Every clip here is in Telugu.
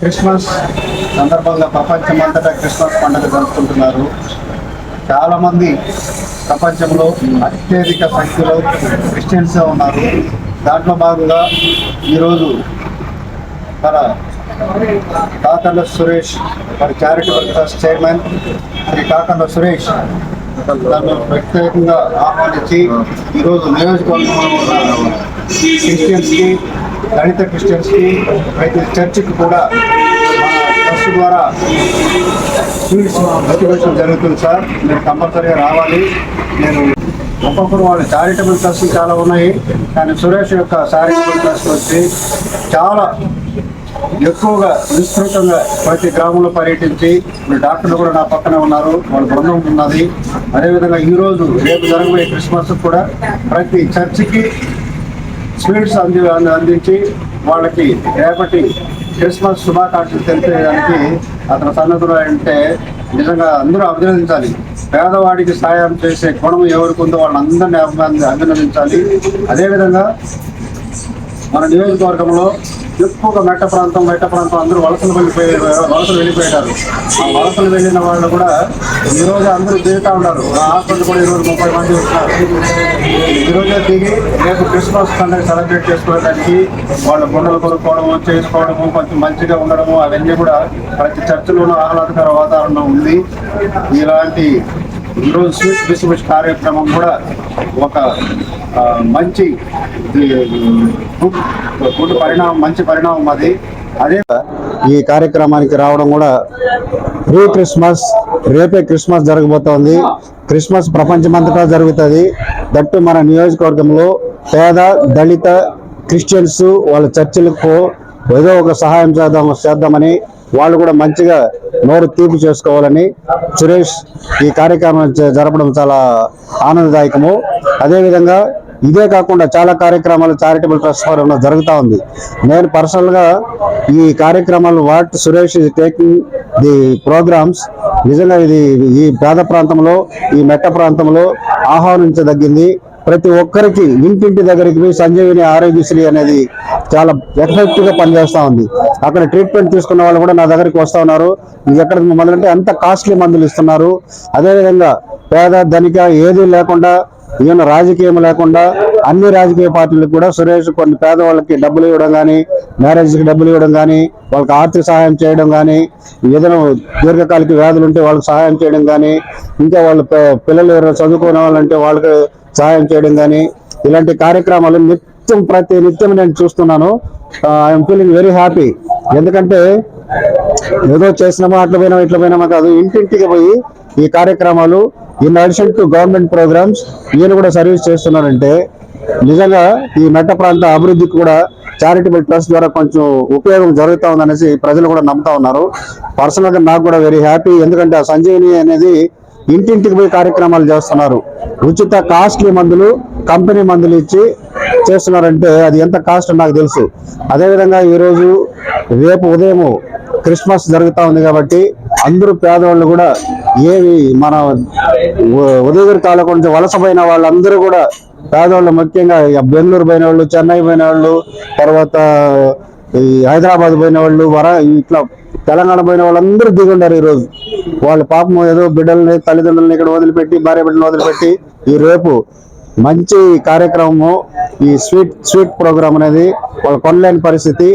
క్రిస్మస్ సందర్భంగా ప్రపంచమంతటా క్రిస్మస్ పండుగ జరుపుకుంటున్నారు. చాలామంది ప్రపంచంలో అత్యధిక సంఖ్యలో క్రిస్టియన్స్ ఉన్నారు. దాంట్లో భాగంగా ఈరోజు మన కాకండ సురేష్ మరి charitable trust chairman Shri Kakanda Suresh నన్ను ప్రత్యేకంగా ఆహ్వానించి ఈరోజు నియోజకవర్గంలో ఉన్న క్రిస్టియన్స్కి దళిత క్రిస్టియన్స్కి ప్రతి చర్చికి కూడా ట్రస్ట్ ద్వారా స్వీట్స్ డిస్ట్రిబ్యూషన్ జరుగుతుంది సార్. మీరు కంపల్సరీగా రావాలి. నేను ఒక్కొక్కరు వాళ్ళ చారిటబుల్ ట్రస్ట్ చాలా ఉన్నాయి. కానీ సురేష్ యొక్క చారిటబుల్ ట్రస్ట్ వచ్చి చాలా ఎక్కువగా విస్తృతంగా ప్రతి గ్రామంలో పర్యటించి డాక్టర్లు కూడా నా పక్కనే ఉన్నారు. వాళ్ళ బృందం ఉన్నది. అదేవిధంగా ఈరోజు రేపు జరగబోయే క్రిస్మస్ కూడా ప్రతి చర్చికి స్వీట్స్ అంది అందించి వాళ్ళకి రేపటి క్రిస్మస్ శుభాకాంక్షలు తెలిపేయడానికి అతను సన్నద్ధుడు అంటే నిజంగా అందరూ అభినందించాలి. పేదవాడికి సాయం చేసే గుణం ఎవరికి ఉందో వాళ్ళందరినీ అభినంది అభినందించాలి. అదేవిధంగా మన నియోజకవర్గంలో ఎక్కువగా మెట్ట ప్రాంతం మెట్ట ప్రాంతం అందరూ వలసలు వెళ్ళిపోయి వలసలు వెళ్ళిపోయారు ఆ వలసలు వెళ్ళిన వాళ్ళు కూడా ఈ రోజు అందరూ దిగుతా ఉన్నారు. హాస్పిటల్ కూడా ఈరోజు ముప్పై మంది వస్తున్నారు ఈ రోజే దిగి రేపు క్రిస్మస్ పండుగ సెలబ్రేట్ చేసుకోవడానికి వాళ్ళ గుండెలు కొనుక్కోవడము చేసుకోవడము కొంచెం మంచిగా ఉండడము అవన్నీ కూడా ప్రతి చర్చలోనూ ఆహ్లాదకర వాతావరణం ఉంది. ఇలాంటి ఈరోజు స్వీట్ డిస్ట్రిబ్యూషన్ కార్యక్రమం కూడా ఒక మంచి గుడ్ పరిణామం మంచి పరిణామం అది. అదే ఈ కార్యక్రమానికి రావడం కూడా ప్రీ క్రిస్మస్ రేపే క్రిస్మస్ జరగబోతోంది. క్రిస్మస్ ప్రపంచమంతటా జరుగుతుంది. దట్టు మన నియోజకవర్గంలో పేద దళిత క్రిస్టియన్స్ వాళ్ళ చర్చిలకు ఏదో ఒక సహాయం చేద్దాం చేద్దామని వాళ్ళు కూడా మంచిగా నోరు తీపి చేసుకోవాలని సురేష్ ఈ కార్యక్రమం జరపడం చాలా ఆనందదాయకము. అదేవిధంగా ఇదే కాకుండా చాలా కార్యక్రమాలు చారిటబుల్ ట్రస్ట్ ఫోరంలో జరుగుతూ ఉంది. నేను పర్సనల్గా ఈ కార్యక్రమాలు what Suresh is taking the programs. నిజంగా ఇది ఈ పేద ప్రాంతంలో ఈ మెట్ట ప్రాంతంలో ఆహ్వానించదగ్గింది ప్రతి ఒక్కరికి ఇంటింటి దగ్గరికి పోయి సంజీవిని ఆరోగ్యశ్రీ అనేది చాలా ఎఫెక్టివ్గా పనిచేస్తా ఉంది. అక్కడ ట్రీట్మెంట్ తీసుకున్న వాళ్ళు కూడా నా దగ్గరికి వస్తూ ఉన్నారు. ఇది ఎక్కడ మొదలంటే అంత కాస్ట్లీ మందులు ఇస్తున్నారు. అదేవిధంగా పేద ధనిక ఏది లేకుండా ఈయన రాజకీయం లేకుండా అన్ని రాజకీయ పార్టీలకు కూడా సురేష్ కొన్ని పేదవాళ్ళకి డబ్బులు ఇవ్వడం కానీ మ్యారేజ్కి డబ్బులు ఇవ్వడం కానీ వాళ్ళకి ఆర్థిక సహాయం చేయడం కానీ ఏదైనా దీర్ఘకాలిక వ్యాధులు ఉంటే వాళ్ళకి సహాయం చేయడం కానీ ఇంకా వాళ్ళ పిల్లలు ఎవరైనా చదువుకునే వాళ్ళంటే వాళ్ళకి సహాయం చేయడం కానీ ఇలాంటి కార్యక్రమాలు నిత్యం ప్రతి నిత్యం నేను చూస్తున్నాను. ఐఎమ్ ఫీలింగ్ వెరీ హ్యాపీ ఎందుకంటే ఏదో చేసినామా అట్లా పోయినామా ఇట్లా పోయినామా కాదు. ఇంటింటికి పోయి ఈ కార్యక్రమాలు in addition to government programs ఈయన కూడా సర్వీస్ చేస్తున్నారంటే నిజంగా ఈ మెట్ట ప్రాంత అభివృద్ధికి కూడా చారిటబుల్ ట్రస్ట్ ద్వారా కొంచెం ఉపయోగం జరుగుతూ ఉందనేసి ప్రజలు కూడా నమ్ముతా ఉన్నారు. పర్సనల్గా నాకు కూడా వెరీ హ్యాపీ ఎందుకంటే ఆ సంజీవిని అనేది ఇంటింటికి పోయి కార్యక్రమాలు చేస్తున్నారు. ఉచిత కాస్ట్లీ మందులు కంపెనీ మందులు ఇచ్చి చేస్తున్నారంటే అది ఎంత కాస్ట్ నాకు తెలుసు. అదేవిధంగా ఈరోజు రేపు ఉదయం క్రిస్మస్ జరుగుతూ ఉంది కాబట్టి అందరూ పేదవాళ్ళు కూడా ఏవి మన ఉదయగిరి తాలూకు నుంచి వలసపోయిన వాళ్ళందరూ కూడా పేదవాళ్ళు ముఖ్యంగా ఇక బెంగళూరు పోయిన వాళ్ళు చెన్నై పోయిన వాళ్ళు తర్వాత ఈ హైదరాబాద్ పోయిన వాళ్ళు వర ఇట్లా తెలంగాణ పోయిన వాళ్ళందరూ దిగుండారు ఈ రోజు. వాళ్ళ పాపం ఏదో బిడ్డల్ని తల్లిదండ్రులని ఇక్కడ వదిలిపెట్టి భార్య బిడ్డలను వదిలిపెట్టి ఈ రేపు మంచి కార్యక్రమము ఈ స్వీట్ స్వీట్ ప్రోగ్రామ్ అనేది వాళ్ళ కొనలేని పరిస్థితి.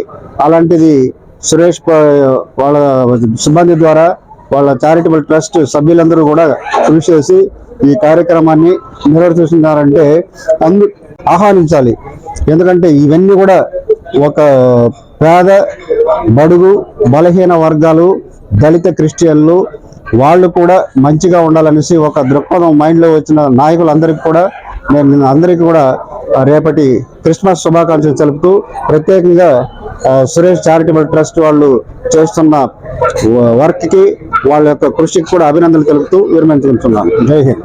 అలాంటిది సురేష్ వాళ్ళ సిబ్బంది ద్వారా వాళ్ళ చారిటబుల్ ట్రస్ట్ సభ్యులందరూ కూడా కృషి చేసి ఈ కార్యక్రమాన్ని నిర్వర్తిస్తున్నారంటే అందు ఆహ్వానించాలి. ఎందుకంటే ఇవన్నీ కూడా ఒక పేద బడుగు బలహీన వర్గాలు దళిత క్రిస్టియన్లు వాళ్ళు కూడా మంచిగా ఉండాలనేసి ఒక దృక్పథం మైండ్లో వచ్చిన నాయకులందరికీ కూడా నేను అందరికీ కూడా రేపటి క్రిస్మస్ శుభాకాంక్షలు తెలుపుతూ ప్రత్యేకంగా సురేష్ చారిటబుల్ ట్రస్ట్ వాళ్ళు చేస్తున్న వర్క్కి వాళ్ళ యొక్క కృషికి కూడా అభినందనలు తెలుపుతూ విరమించుకుంటున్నాను. జై హింద్.